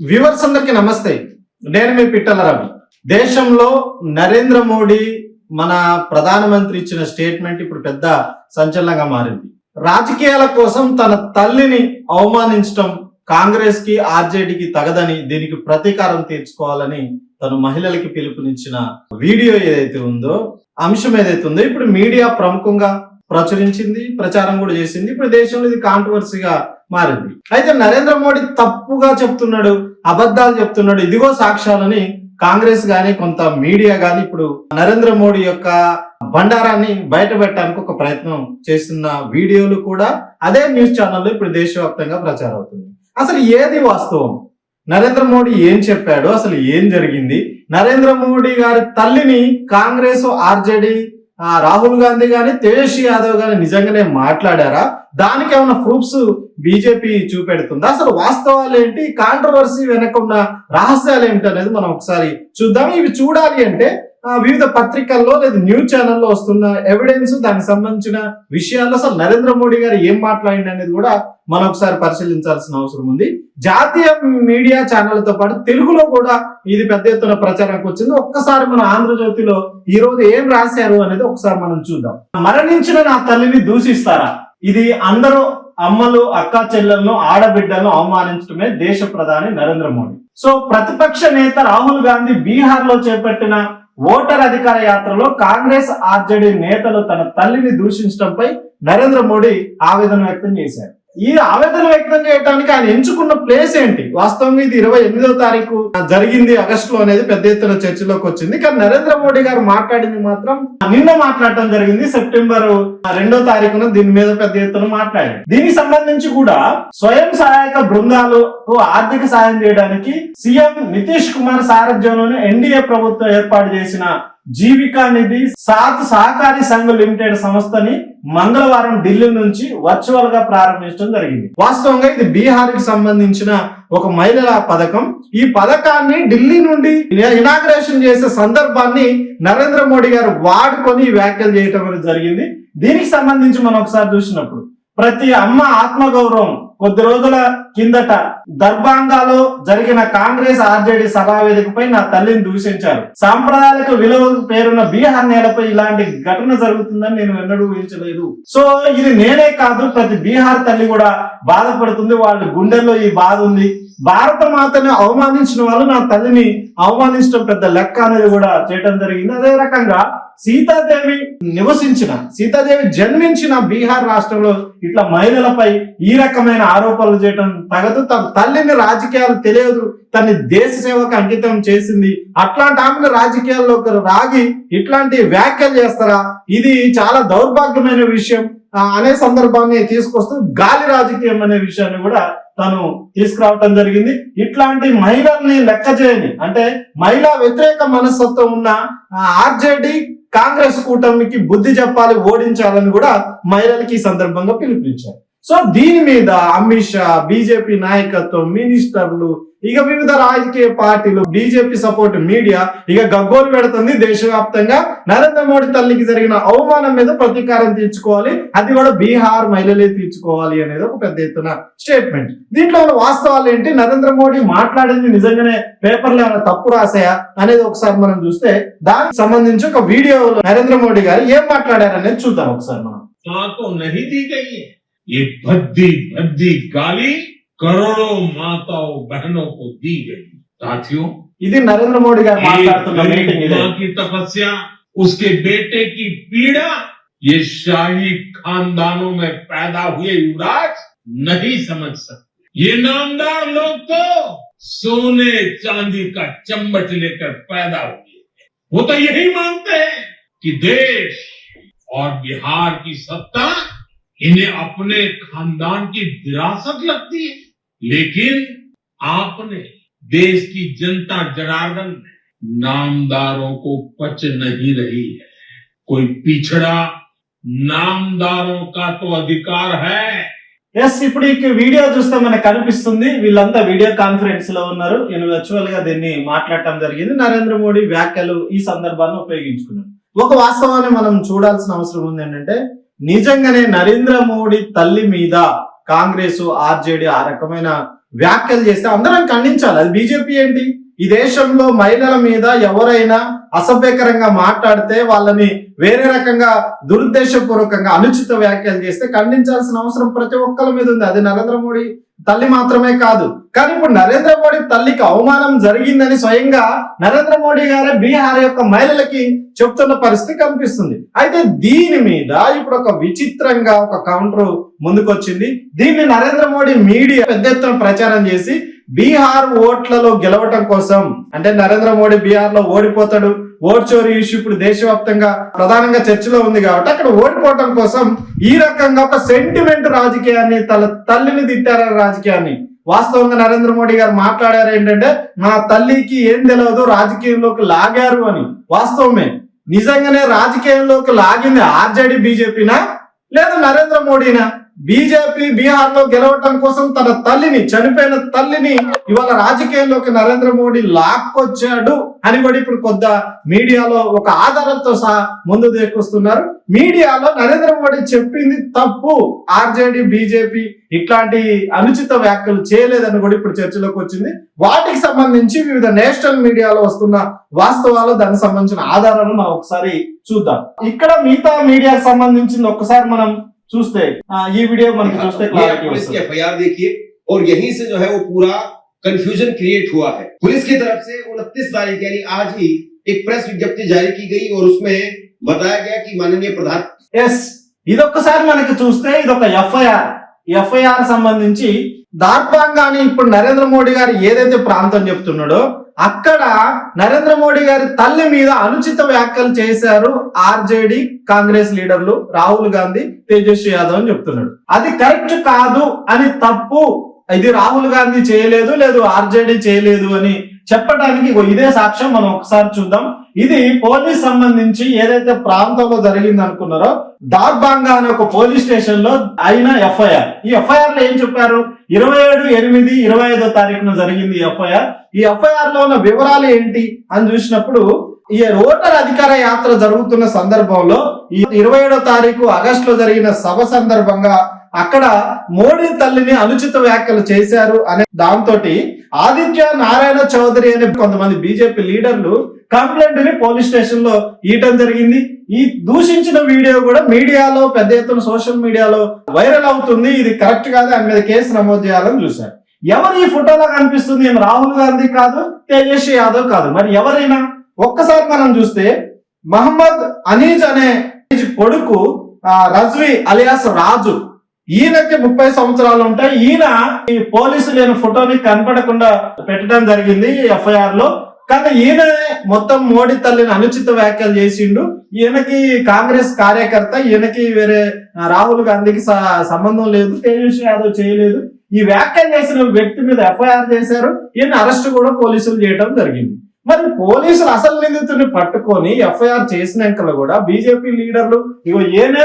Viewers అందరికీ నమస్తే. నేను మీ పిట్టల రవి. దేశంలో నరేంద్ర మోడీ మన ప్రధానమంత్రి ఇచ్చిన స్టేట్మెంట్ ఇప్పుడు పెద్ద సంచలనంగా మారింది. రాజకీయాల కోసం తన తల్లిని అవమానించడం కాంగ్రెస్కి ఆర్జేడీకి తగదని దీనికి ప్రతీకారం తీర్చుకోవాలని తను మహిళలకి పిలుపునిచ్చిన వీడియో ఏదైతే ఉందో అంశం ఏదైతే ఉందో ఇప్పుడు మీడియా ప్రముఖంగా ప్రచురించింది ప్రచారం కూడా చేసింది. ఇప్పుడు దేశంలో ఇది కాంట్రవర్సీగా మారింది. అయితే నరేంద్ర మోడీ తప్పుగా చెప్తున్నాడు అబద్ధాలు చెప్తున్నాడు ఇదిగో సాక్ష్యాలని కాంగ్రెస్ గాని కొంత మీడియా గాని ఇప్పుడు నరేంద్ర మోడీ యొక్క బండారాన్ని బయట పెట్టడానికి ఒక ప్రయత్నం చేస్తున్న వీడియోలు కూడా అదే న్యూస్ ఛానల్లో ఇప్పుడు దేశవ్యాప్తంగా ప్రచారం అవుతుంది. అసలు ఏది వాస్తవం? నరేంద్ర మోడీ ఏం చెప్పాడు? అసలు ఏం జరిగింది? నరేంద్ర మోడీ గారి తల్లిని కాంగ్రెస్ ఆర్జేడీ రాహుల్ గాంధీ గాని తేజస్వి యాదవ్ గాని నిజంగానే మాట్లాడారా? దానికి ఏమైనా ప్రూఫ్స్ బీజేపీ చూపెడుతుందా? అసలు వాస్తవాలు ఏంటి? కాంట్రవర్సీ వెనక ఉన్న రహస్యాలు ఏంటి అనేది మనం ఒకసారి చూద్దాం. ఇవి చూడాలి అంటే వివిధ పత్రికల్లో లేదా న్యూస్ ఛానల్లో వస్తున్న ఎవిడెన్స్ దానికి సంబంధించిన విషయాలు అసలు నరేంద్ర మోడీ గారు ఏం మాట్లాడింది అనేది కూడా మనం ఒకసారి పరిశీలించాల్సిన అవసరం ఉంది. జాతీయ మీడియా ఛానళ్ళతో పాటు తెలుగులో కూడా ఇది పెద్ద ఎత్తున ప్రచారానికి వచ్చింది. ఒక్కసారి మన ఆంధ్రజ్యోతిలో ఈ రోజు ఏం రాశారు అనేది ఒకసారి మనం చూద్దాం. మరణించిన నా తల్లిని దూషిస్తారా? ఇది అందరూ అమ్మలు అక్క చెల్లెలను ఆడబిడ్డలను అవమానించడమే దేశ ప్రధాని నరేంద్ర మోడీ. సో ప్రతిపక్ష నేత రాహుల్ గాంధీ బీహార్లో చేపట్టిన ఓటర్ అధికార యాత్రలో కాంగ్రెస్ ఆర్జేడీ నేతలు తన తల్లిని దూషించడంపై నరేంద్ర మోడీ ఆవేదన వ్యక్తం చేశారు. ఈ ఆవేదన వ్యక్తం చేయడానికి ఆయన ఎంచుకున్న ప్లేస్ ఏంటి? వాస్తవంగా ఇది ఇరవై ఎనిమిదో తారీఖు జరిగింది ఆగస్టు అనేది పెద్ద ఎత్తున చర్చలోకి వచ్చింది. కానీ నరేంద్ర మోడీ గారు మాట్లాడింది మాత్రం నిన్న మాట్లాడటం జరిగింది. సెప్టెంబర్ రెండో తారీఖున దీని మీద పెద్ద ఎత్తున మాట్లాడి దీనికి సంబంధించి కూడా స్వయం సహాయక బృందాలకు ఆర్థిక సాయం చేయడానికి సీఎం నితీష్ కుమార్ సారథ్యంలోని ఎన్డీఏ ప్రభుత్వం ఏర్పాటు చేసిన జీవికా నిధి సాత్ సహకారి సంఘ్ లిమిటెడ్ సంస్థని మంగళవారం ఢిల్లీ నుంచి వర్చువల్గా ప్రారంభించడం జరిగింది. వాస్తవంగా ఇది బీహార్కి సంబంధించిన ఒక మహిళల పథకం. ఈ పథకాన్ని ఢిల్లీ నుండి ఇనాగ్రేషన్ చేసే సందర్భాన్ని నరేంద్ర మోడీ గారు వాడుకొని వ్యాఖ్యలు చేయటం అనేది జరిగింది. దీనికి సంబంధించి మనం ఒకసారి చూసినప్పుడు ప్రతి అమ్మ ఆత్మగౌరవం కొద్ది రోజుల కిందట దర్భాంగాలో జరిగిన కాంగ్రెస్ ఆర్జేడీ సభా వేదికపై నా తల్లిని దూషించారు. సాంప్రదాయక విలువ పేరున్న బీహార్ నేలపై ఇలాంటి ఘటన జరుగుతుందని నేను ఎన్నడూ ఊహించలేదు. సో ఇది నేనే కాదు ప్రతి బీహార్ తల్లి కూడా బాధపడుతుంది. వాళ్ళ గుండెల్లో ఈ బాధ ఉంది. భారత మాతని అవమానించిన వాళ్ళు నా తల్లిని అవమానించడం పెద్ద లెక్క అనేది కూడా చేయడం జరిగింది. అదే రకంగా సీతాదేవి నివసించిన సీతాదేవి జన్మించిన బీహార్ రాష్ట్రంలో ఇట్లా మహిళలపై ఈ రకమైన ఆరోపణలు చేయడం తగదు. తన తల్లిని రాజకీయాలు తెలియదు. తన దేశ సేవకు అంకితం చేసింది. అట్లాంటి ఆమెను రాజకీయాల్లోకి రాగి ఇట్లాంటి వ్యాఖ్యలు చేస్తారా? ఇది చాలా దౌర్భాగ్యమైన విషయం. అనే సందర్భాన్ని తీసుకొస్తూ గాలి రాజకీయం అనే విషయాన్ని కూడా తను తీసుకురావటం జరిగింది. ఇట్లాంటి మహిళల్ని లెక్క చేయని అంటే మహిళా వ్యతిరేక మనస్తత్వం ఉన్న ఆర్జేడి కాంగ్రెస్ కూటమికి బుద్ధి చెప్పాలి ఓడించాలని కూడా మహిళలకి ఈ సందర్భంగా పిలుపునిచ్చారు. సో దీని మీద అమిత్ షా బీజేపీ నాయకత్వం మినిస్టర్లు ఇక వివిధ రాజకీయ పార్టీలు బీజేపీ సపోర్ట్ మీడియా ఇక గగ్గోలు పెడుతుంది దేశవ్యాప్తంగా నరేంద్ర మోడీ తల్లికి జరిగిన అవమానం మీద ప్రతీకారం తీర్చుకోవాలి అది కూడా బీహార్ మహిళలే తీర్చుకోవాలి అనేది ఒక పెద్ద ఎత్తున స్టేట్మెంట్ దీంట్లో ఉన్న వాస్తవాలు ఏంటి నరేంద్ర మోడీ మాట్లాడింది నిజంగానే పేపర్లో ఏమైనా తప్పు రాసాయా అనేది ఒకసారి మనం చూస్తే దానికి సంబంధించి ఒక వీడియోలో నరేంద్ర మోడీ గారు ఏం మాట్లాడారు అనేది చూద్దాం ఒకసారి మనం मां तो नहीं दी गई है ये भद्दी भद्दी गाली करोड़ों माताओं बहनों को दी गई साथियों ఇది నరేంద్ర మోడీ గారు एक మాట్లాడుతున్న गरीब మీటింగ్ ఇదే मां की तपस्या उसके बेटे की पीड़ा ये शाही खानदानों में पैदा हुए युवराज नहीं समझ सकते ये नामदार लोग तो सोने चांदी का चम्मच लेकर पैदा हुए हैं वो तो यही मानते हैं कि देश और बिहार की सत्ता इन्हें अपने खानदान की विरासत लगती है लेकिन आपने देश की जनता जनार्दन में नामदारों को पच नहीं रही है कोई पिछड़ा नामदारों का तो अधिकार है ఎస్ ఇప్పుడు ఈ వీడియో చూస్తే మనకు కనిపిస్తుంది వీళ్ళంతా వీడియో కాన్ఫరెన్స్ లో ఉన్నారు నేను వర్చువల్ గా దీన్ని మాట్లాడటం జరిగింది నరేంద్ర మోడీ వ్యాఖ్యలు ఈ సందర్భాన్ని ఉపయోగించుకున్నారు ఒక వాస్తవాన్ని మనం చూడాల్సిన అవసరం ఉంది ఏంటంటే నిజంగానే నరేంద్ర మోడీ తల్లి మీద కాంగ్రెస్ ఆర్జేడీ ఆ రకమైన వ్యాఖ్యలు చేస్తే అందరం ఖండించాలి. అది బీజేపీ ఏంటి? ఈ దేశంలో మహిళల మీద ఎవరైనా అసభ్యకరంగా మాట్లాడితే వాళ్ళని వేరే రకంగా దురుద్దేశపూర్వకంగా అనుచిత వ్యాఖ్యలు చేస్తే ఖండించాల్సిన అవసరం ప్రతి ఒక్కరి మీద ఉంది. అది నరేంద్ర మోడీ తల్లి మాత్రమే కాదు. కానీ ఇప్పుడు నరేంద్ర మోడీ తల్లికి అవమానం జరిగిందని స్వయంగా నరేంద్ర మోడీ గారే బీహార్ యొక్క మహిళలకి చెప్తున్న పరిస్థితి కనిపిస్తుంది. అయితే దీని మీద ఇప్పుడు ఒక విచిత్రంగా ఒక కౌంటర్ ముందుకొచ్చింది. దీన్ని నరేంద్ర మోడీ మీడియా పెద్ద ఎత్తున ప్రచారం చేసి బీహార్ ఓట్లలో గెలవటం కోసం అంటే నరేంద్ర మోడీ బీహార్లో ఓడిపోతాడు ఓట్ చోరీ ఇష్యూ ఇప్పుడు దేశవ్యాప్తంగా ప్రధానంగా చర్చలో ఉంది కాబట్టి అక్కడ ఓడిపోవటం కోసం ఈ రకంగా ఒక సెంటిమెంట్ రాజకీయాన్ని తల తల్లిని తిట్టారని రాజకీయాన్ని? వాస్తవంగా నరేంద్ర మోడీ గారు మాట్లాడారు ఏంటంటే నా తల్లికి ఏం తెలియదు రాజకీయంలోకి లాగారు అని. వాస్తవమే. నిజంగానే రాజకీయంలోకి లాగింది ఆర్జేడీ బీజేపీనా? లేదా నరేంద్ర మోడీనా? బీజేపీ బీహార్లో గెలవటం కోసం తన తల్లిని చనిపోయిన తల్లిని ఇవాళ రాజకీయంలోకి నరేంద్ర మోడీ లాక్కొచ్చాడు అని కూడా ఇప్పుడు కొద్ద మీడియాలో ఒక ఆధారంతో సహా ముందు తీసుకొస్తున్నారు మీడియాలో నరేంద్ర మోడీ చెప్పింది తప్పు. ఆర్జేడీ బీజేపీ ఇట్లాంటి అనుచిత వ్యాఖ్యలు చేయలేదని కూడా ఇప్పుడు చర్చలోకి వచ్చింది. వాటికి సంబంధించి వివిధ నేషనల్ మీడియాలో వస్తున్న వాస్తవాలు దానికి సంబంధించిన ఆధారాలు మనం ఒకసారి చూద్దాం. ఇక్కడ మిగతా మీడియాకి సంబంధించింది ఒక్కసారి మనం చూస్తే ఆ, ఈ వీడియో మనకి చూస్తే ये క్లారిటీ पुलिस की వస్తుంది एफ देखिए और यहीं से जो है वो पूरा कंफ्यूजन क्रिएट हुआ है पुलिस की तरफ से उनतीस तारीख यानी आज ही एक प्रेस विज्ञप्ति जारी की गई और उसमें बताया गया कि माननीय प्रधान ఎస్ ఇదొక్కసారి మనకి చూస్తే ఇది ఒక ఎఫ్ఐఆర్ ఎఫ్ఐఆర్ సంబంధించి దార్భాంగాని ఇప్పుడు నరేంద్ర మోడీ గారు ఏదైతే ప్రాంతం చెప్తున్నాడో అక్కడ నరేంద్ర మోడీ గారి తల్లి మీద అనుచిత వ్యాఖ్యలు చేశారు ఆర్జేడి కాంగ్రెస్ లీడర్లు రాహుల్ గాంధీ తేజస్వి యాదవ్ అని చెప్తున్నాడు. అది కరెక్ట్ కాదు అని తప్పు. ఇది రాహుల్ గాంధీ చేయలేదు లేదు ఆర్జేడీ చేయలేదు అని చెప్పడానికి ఇదే సాక్ష్యం మనం ఒకసారి చూద్దాం. ఇది పోలీస్ సంబంధించి ఏదైతే ప్రాంతంలో జరిగింది అనుకున్నారో దార్బాంగా అనే ఒక పోలీస్ స్టేషన్లో అయిన ఎఫ్ఐఆర్. ఈ ఎఫ్ఐఆర్లో ఏం చెప్పారు? ఇరవై ఏడు ఎనిమిది ఇరవై ఐదో తారీఖున జరిగింది ఎఫ్ఐఆర్. ఈ ఎఫ్ఐఆర్లో ఉన్న వివరాలు ఏంటి అని చూసినప్పుడు ఈ ఓటర్ అధికార యాత్ర జరుగుతున్న సందర్భంలో ఈ ఇరవై ఏడో తారీఖు ఆగస్ట్లో జరిగిన సభ సందర్భంగా అక్కడ మోడీ తల్లిని అనుచిత వ్యాఖ్యలు చేశారు అనే దాంతో ఆదిత్య నారాయణ చౌదరి అనే కొంతమంది బీజేపీ లీడర్లు కంప్లైంట్ని పోలీస్ స్టేషన్లో ఇయటం జరిగింది. ఈ దూషించిన వీడియో కూడా మీడియాలో పెద్ద ఎత్తున సోషల్ మీడియాలో వైరల్ అవుతుంది. ఇది కరెక్ట్ కాదు. ఆయన మీద కేసు నమోదు చేయాలని చూశారు. ఎవరు ఈ ఫోటోలో కనిపిస్తుంది? ఏం రాహుల్ గాంధీ కాదు తేజస్వి యాదవ్ కాదు. మరి ఎవరైనా ఒక్కసారి మనం చూస్తే మహమ్మద్ అనీజ్ అనే కొడుకు రజ్వీ రజ్వి అలియాస్ రాజు. ఈయనకి ముప్పై సంవత్సరాలు ఉంటాయి. ఈయన ఈ పోలీసు లేని ఫోటోని కనపడకుండా పెట్టడం జరిగింది ఎఫ్ఐఆర్లో కానీ ఈయన మొత్తం మోడీ తల్లిని అనుచిత వ్యాఖ్యలు చేసిండు. ఈయనకి కాంగ్రెస్ కార్యకర్త ఈయనకి వేరే రాహుల్ గాంధీకి సంబంధం లేదు తేజస్వి యాదవ్ చేయలేదు. ఈ వ్యాఖ్యలు చేసిన వ్యక్తి మీద ఎఫ్ఐఆర్ చేశారు. ఈయన అరెస్ట్ కూడా పోలీసులు చేయడం జరిగింది. మరి పోలీసులు అసలు నిందితుడిని పట్టుకొని ఎఫ్ఐఆర్ చేసినాక కూడా బీజేపీ లీడర్లు ఇగో ఏనే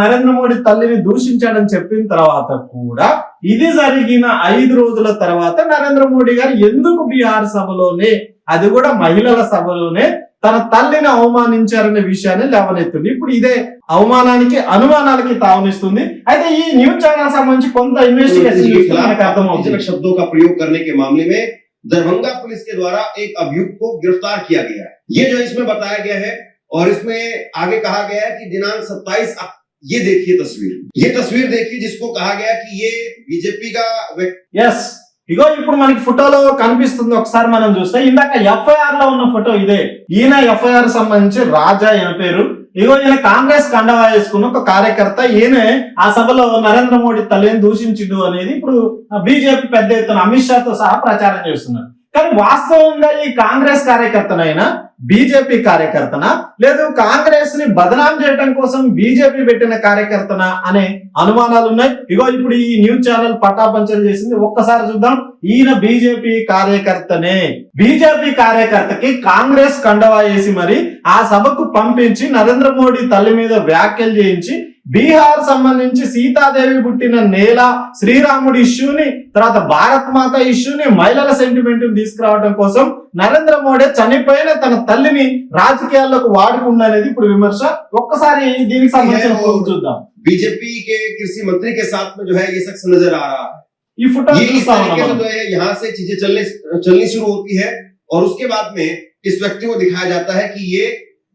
నరేంద్ర మోడీ తల్లిని దూషించాడని చెప్పిన తర్వాత కూడా ఇది జరిగిన ఐదు రోజుల తర్వాత నరేంద్ర మోడీ గారు ఎందుకు బీహార్ సభలోనే అది కూడా మహిళల సభలోనే తన తల్లిని అవమానించారనే విషయాన్ని లేవనెత్తుంది ఇప్పుడు ఇదే అవమానానికి అనుమానాలకి తావనిస్తుంది అయితే ఈ న్యూస్ ఛానల్ సంబంధించి కొంత ఇన్వెస్టిగేషన్ के చూస్తే మనకు खिलाफ అర్థమవుతుంది अपमानजनक शब्दों का प्रयोग करने के मामले में दरभंगा पुलिस के द्वारा एक अभियुक्त को गिरफ्तार किया गया है ये जो इसमें बताया गया है और इसमें आगे कहा गया है कि दिनांक 27 अक- ये देखिए तस्वीर ये तस्वीर देखिए जिसको कहा गया कि ये बीजेपी का व्यक्ति ఎస్ ఇగో ఇప్పుడు మనకి ఫోటోలో కనిపిస్తుంది ఒకసారి మనం చూస్తే ఇందాక ఎఫ్ఐఆర్లో ఉన్న ఫోటో ఇదే. ఈయన ఎఫ్ఐఆర్ సంబంధించి రాజా ఈయన పేరు. ఇగో ఈయన కాంగ్రెస్ కండవా వేసుకున్న ఒక కార్యకర్త. ఈయనే ఆ సభలో నరేంద్ర మోడీ తల్లిని దూషించిండు అనేది ఇప్పుడు బీజేపీ పెద్ద ఎత్తున అమిత్ షాతో సహా ప్రచారం చేస్తున్నారు. కానీ వాస్తవంగా ఈ కాంగ్రెస్ కార్యకర్తనైనా బీజేపీ కార్యకర్తన లేదు కాంగ్రెస్ని బదనాం చేయడం కోసం బీజేపీ పెట్టిన కార్యకర్తన అనే అనుమానాలు ఉన్నాయి. ఇగో ఇప్పుడు ఈ న్యూస్ ఛానల్ పటాపంచలు చేసింది. ఒక్కసారి చూద్దాం. ఈయన బీజేపీ కార్యకర్తనే. బీజేపీ కార్యకర్తకి కాంగ్రెస్ కండవా వేసి మరి ఆ సభకు పంపించి నరేంద్ర మోడీ తల్లి మీద వ్యాఖ్యలు చేయించి బీహార్ సంబంధించి సీతాదేవి పుట్టిన నేల శ్రీరాముడి ఇష్యూని తర్వాత భారత్ మాత ఇష్యూని మహిళల సెంటిమెంట్ తీసుకురావడం కోసం నరేంద్ర మోడీ చనిపోయిన తన తల్లిని రాజకీయాల్లోకి వాడుకుందనేది ఇప్పుడు విమర్శ ఒక్కసారి దీనికి సంబంధించిన ఫోన్ చూద్దాం बीजेपी के कृषि मंत्री के साथ में जो है ये शख्स नजर आ रहा है ఈ ఫోటో ये इस చూస్తా तरीके से ఉన్నాం जो है यहाँ से चीजें चलने चलनी शुरू होती है और उसके बाद में इस व्यक्ति को दिखाया जाता है कि ये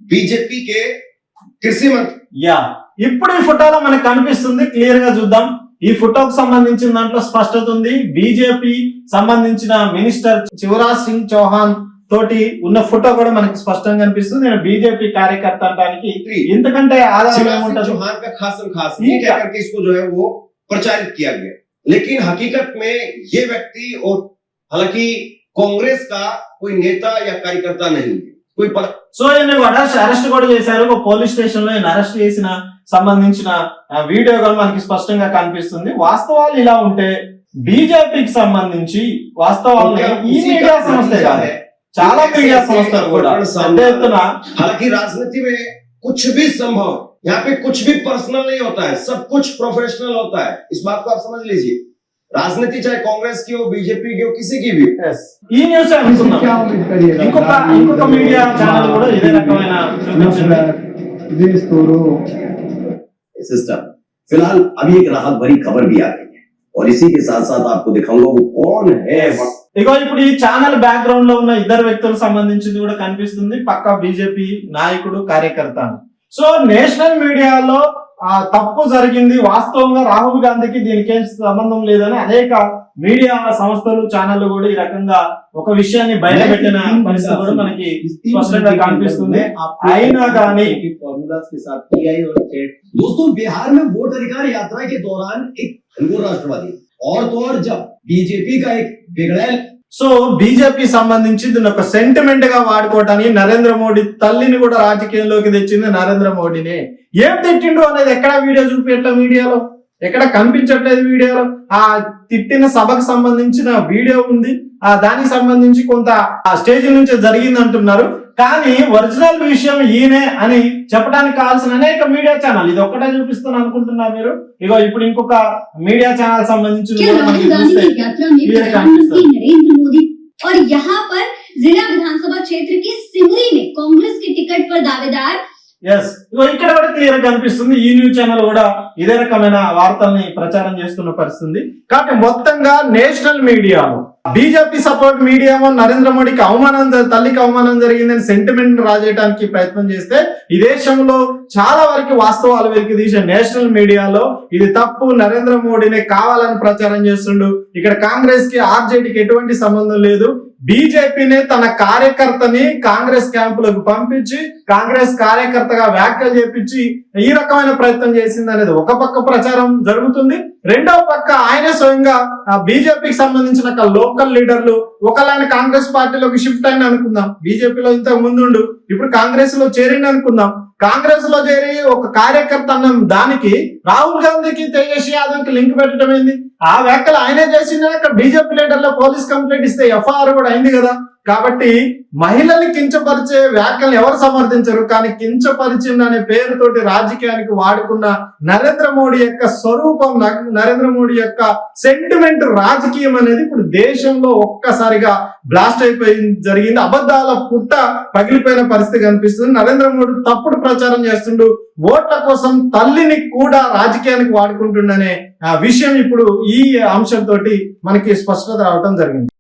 बीजेपी के कृषि मंत्री యా ఇప్పుడు ఈ ఫోటోలో మనకు కనిపిస్తుంది క్లియర్ గా చూద్దాం ఈ ఫోటోకు సంబంధించిన దాంట్లో స్పష్టత ఉంది బీజేపీ సంబంధించిన మినిస్టర్ శివరాజ్ సింగ్ చౌహాన్ తోటి ఉన్న ఫోటో కూడా మనకి స్పష్టంగా కనిపిస్తుంది నేను బీజేపీ కార్యకర్త అనడానికి ఇంతకంటే ఆధారం शिवराज सिंह ఏముంటది चौहान का खास खास ये ये क्या? कह करके इसको जो है वो प्रचारित किया गया लेकिन हकीकत में ये व्यक्ति और हालांकि कांग्रेस का कोई नेता या कार्यकर्ता नहीं है कोई पर, సో ఈయన అరెస్ట్ అరెస్ట్ కూడా చేశారు ఒక పోలీస్ స్టేషన్ లో ఈయన అరెస్ట్ చేసిన సంబంధించిన ఆ, వీడియో కూడా మనకి స్పష్టంగా కనిపిస్తుంది వాస్తవాలు ఇలా ఉంటే బీజేపీకి సంబంధించి వాస్తవాల్ని उनका ఈ उसी మీడియా का సంస్థే नतीजा కాదు है చాలా ऐसे మీడియా ऐसे సంస్థలు కూడా प्रकरण పెద్ద सामने ఎత్తున हालांकि राजनीति में कुछ भी संभव है यहाँ पे कुछ भी पर्सनल नहीं होता है सब कुछ प्रोफेशनल होता है इस बात को आप समझ लीजिए राजनीति चाहे कांग्रेस की हो बीजेपी की हो किसी की भी हो Yes. ఈ న్యూస్ అనుకున్నాం ఇంకొక ఇంకొక మీడియా ఛానల్ కూడా ఇదే రకమైన చూపించింది देश तोड़ो सिस्टम फिलहाल अभी एक राहत भरी खबर भी आ गई है और इसी के साथ साथ आपको दिखाऊंगा वो कौन है ఇగో ఇప్పుడు ఈ ఛానల్ బ్యాక్గ్రౌండ్ లో ఉన్న ఇద్దరు వ్యక్తులకు సంబంధించింది కూడా కనిపిస్తుంది పక్క బీజేపీ నాయకుడు కార్యకర్త అని. సో నేషనల్ మీడియాలో ఆ తప్పు జరిగింది వాస్తవంగా రాహుల్ గాంధీకి దీనికి ఏం సంబంధం లేదని అనేక మీడియా సంస్థలు ఛానళ్లు కూడా ఈ రకంగా ఒక విషయాన్ని బయటపెట్టిన పరిస్థితి కూడా మనకి స్పష్టంగా కనిపిస్తుంది అయినా కానీ फॉर्मूलाज के साथ पीआई और स्टेट दोस्तों बिहार में वोट अधिकार यात्रा के दौरान एक हिंदू राष्ट्रवादी और तो और जब बीजेपी का एक बिगड़ैल సో బీజేపీ సంబంధించి దీన్ని ఒక సెంటిమెంట్గా వాడుకోవటానికి నరేంద్ర మోడీ తల్లిని కూడా రాజకీయంలోకి తెచ్చింది నరేంద్ర మోడీనే. ఏం తిట్టిండు అనేది ఎక్కడ వీడియో చూపించట్లా మీడియాలో? ఎక్కడ కనిపించట్లేదు వీడియోలో ఆ తిట్టిన సభకు సంబంధించిన వీడియో ఉంది ఆ దానికి సంబంధించి కొంత ఆ స్టేజ్ నుంచి జరిగింది అంటున్నారు కానీ ఒరిజినల్ విషయం ఈయనే అని చెప్పడానికి కావాల్సిన అనేక మీడియా ఛానల్ ఇది ఒక్కటే చూపిస్తాను అనుకుంటున్నారు మీరు ఇగో ఇప్పుడు ఇంకొక మీడియా ఛానల్ సంబంధించి क्या కూడా మనకి राहुल गांधी చూస్తే की यात्रा में ये प्रधानमंत्री नरेंद्र मोदी और यहाँ पर जिला विधानसभा क्षेत्र के सिमरी में कांग्रेस के टिकट पर दावेदार ఎస్ ఇగో ఇక్కడ కూడా క్లియర్గా కనిపిస్తుంది. ఈ న్యూస్ ఛానల్ కూడా ఇదే రకమైన వార్తల్ని ప్రచారం చేస్తున్న పరిస్థితి. కాబట్టి మొత్తంగా నేషనల్ మీడియాలో బీజేపీ సపోర్ట్ మీడియా నరేంద్ర మోడీకి అవమానం తల్లికి అవమానం జరిగిందని సెంటిమెంట్ రాజేయడానికి ప్రయత్నం చేస్తే ఈ దేశంలో చాలా వరకు వాస్తవాలు వెలికి తీసే నేషనల్ మీడియాలో ఇది తప్పు నరేంద్ర మోడీనే కావాలని ప్రచారం చేస్తుండు. ఇక్కడ కాంగ్రెస్కి ఆర్జేడీకి ఎటువంటి సంబంధం లేదు. బీజేపీని తన కార్యకర్తని కాంగ్రెస్ క్యాంపులకు పంపించి కాంగ్రెస్ కార్యకర్తగా వ్యాఖ్యలు చేపించి ఈ రకమైన ప్రయత్నం చేసింది అనేది ఒక పక్క ప్రచారం జరుగుతుంది. రెండవ పక్క ఆయన స్వయంగా బీజేపీకి సంబంధించిన లోకల్ లీడర్లు ఒకలాయన కాంగ్రెస్ పార్టీలోకి షిఫ్ట్ అయిన అనుకుందాం. బీజేపీలో ఇంతకు ముందుండు ఇప్పుడు కాంగ్రెస్లో చేరింది అనుకుందాం. కాంగ్రెస్లో చేరి ఒక కార్యకర్త అన్న దానికి రాహుల్ గాంధీకి తేజస్ యాదవ్కి లింక్ పెట్టడం ఏంది? ఆ వ్యాఖ్యలు ఆయనే చేసిన అక్కడ బీజేపీ లీడర్లో పోలీస్ కంప్లైంట్ ఇస్తే ఎఫ్ఐఆర్ కూడా అయింది కదా. కాబట్టి మహిళల్ని కించపరిచే వ్యాఖ్యలు ఎవరు సమర్థించరు? కానీ కించపరిచింది అనే పేరుతోటి రాజకీయానికి వాడుకున్న నరేంద్ర మోడీ యొక్క స్వరూపం నరేంద్ర మోడీ యొక్క సెంటిమెంట్ రాజకీయం అనేది ఇప్పుడు దేశంలో ఒక్కసారిగా బ్లాస్ట్ అయిపోయి జరిగింది. అబద్ధాల పుట్ట పగిలిపోయిన పరిస్థితి కనిపిస్తుంది. నరేంద్ర మోడీ తప్పుడు ప్రచారం చేస్తుండు. ఓట్ల కోసం తల్లిని కూడా రాజకీయానికి వాడుకుంటుండనే ఆ విషయం ఇప్పుడు ఈ అంశంతో మనకి స్పష్టత రావటం జరిగింది.